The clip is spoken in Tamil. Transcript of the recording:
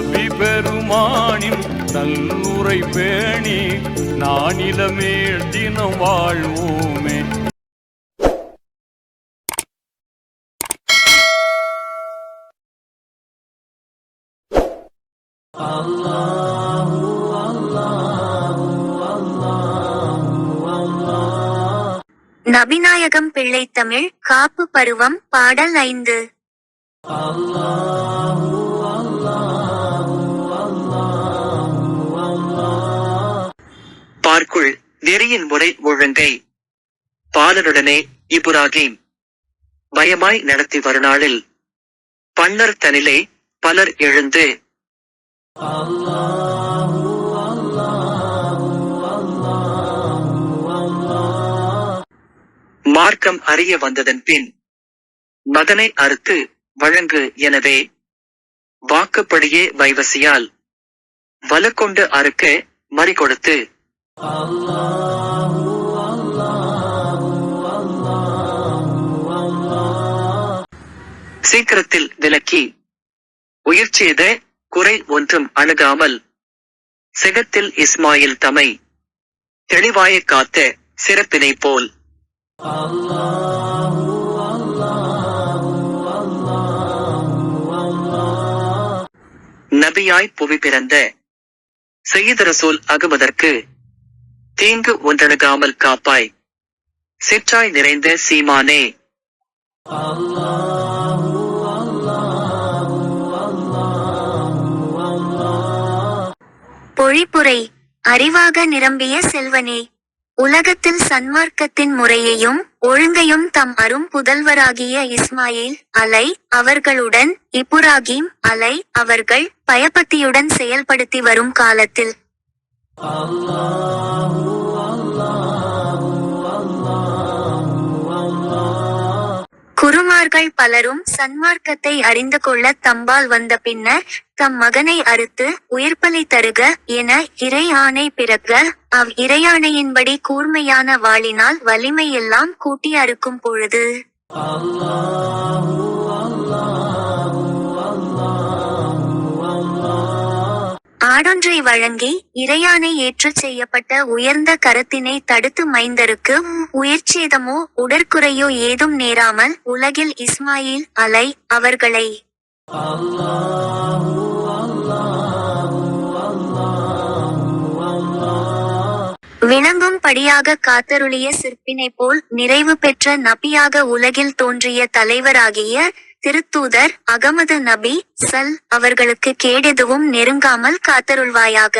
நபி பெருமானின் நல்லுரை பேணி நானிலமே தினம் வாழ்வோமே. நபிநாயகம் பிள்ளை தமிழ் காப்பு பருவம் பாடல் ஐந்து. அல்லாஹூ நெறியின் முறை ஒழுங்கை பாலனுடனே இபுராகிம் பயமாய் நடத்தி வருநாளில் பன்னர் தனிலே பலர் எழுந்து மார்க்கம் அறிய வந்ததன் பின் மதனை அறுத்து வழங்கு எனவே வாக்குப்படியே வைவசியால் வலக்கொண்டு அறுக்க சீக்கிரத்தில் விலக்கி. உயிர் செய்த குறை ஒன்றும் அணுகாமல். சிகத்தில் இஸ்மாயில் தமை. தெளிவாய காத்த சிறப்பினை போல். நபியாய் புவி பிறந்த. செய்தரசூல் அகமதற்கு தீங்கு ஒன்றணுகாமல் காப்பாய். சிற்றாய் நிறைந்த சீமானே. பொழிப்புரை அறிவாக நிரம்பிய செல்வனே உலகத்தில் சன்மார்க்கத்தின் முறையையும் ஒழுங்கையும் தம் அரும் புதல்வராகிய இஸ்மாயில் அலை அவர்களுடன் இப்புராகிம் அலை அவர்கள் பயபக்தியுடன் செயல்படுத்தி வரும் காலத்தில். குருமார்கள் பலரும் சன்மார்க்கத்தை அறிந்து கொள்ள தம்பால் வந்த பின்னர் தம் மகனை அறுத்து உயிர்ப்பலை தருக என இறை ஆணை பிறக்க அவ் இறையாணையின்படி கூர்மையான வாளினால் வலிமையெல்லாம் கூட்டி அறுக்கும் பொழுது. அல்லாஹ். வழங்கி இறையானை ஏற்றுச் செய்யப்பட்ட உயர்ந்த கரத்தினை தடுத்து மைந்தருக்கு உயிர்ச்சேதமோ உடற்குறையோ ஏதும் நேராமல் உலகில் இஸ்மாயில் அலை அவர்களை. விளங்கும் படியாக காத்தருளிய சிற்பினை போல் நிறைவு பெற்ற நபியாக உலகில் தோன்றிய தலைவராகிய திருத்தூதர் அகமது நபி சல் அவர்களுக்கு கேடெதுவும் நெருங்காமல் காத்தருள்வாயாக.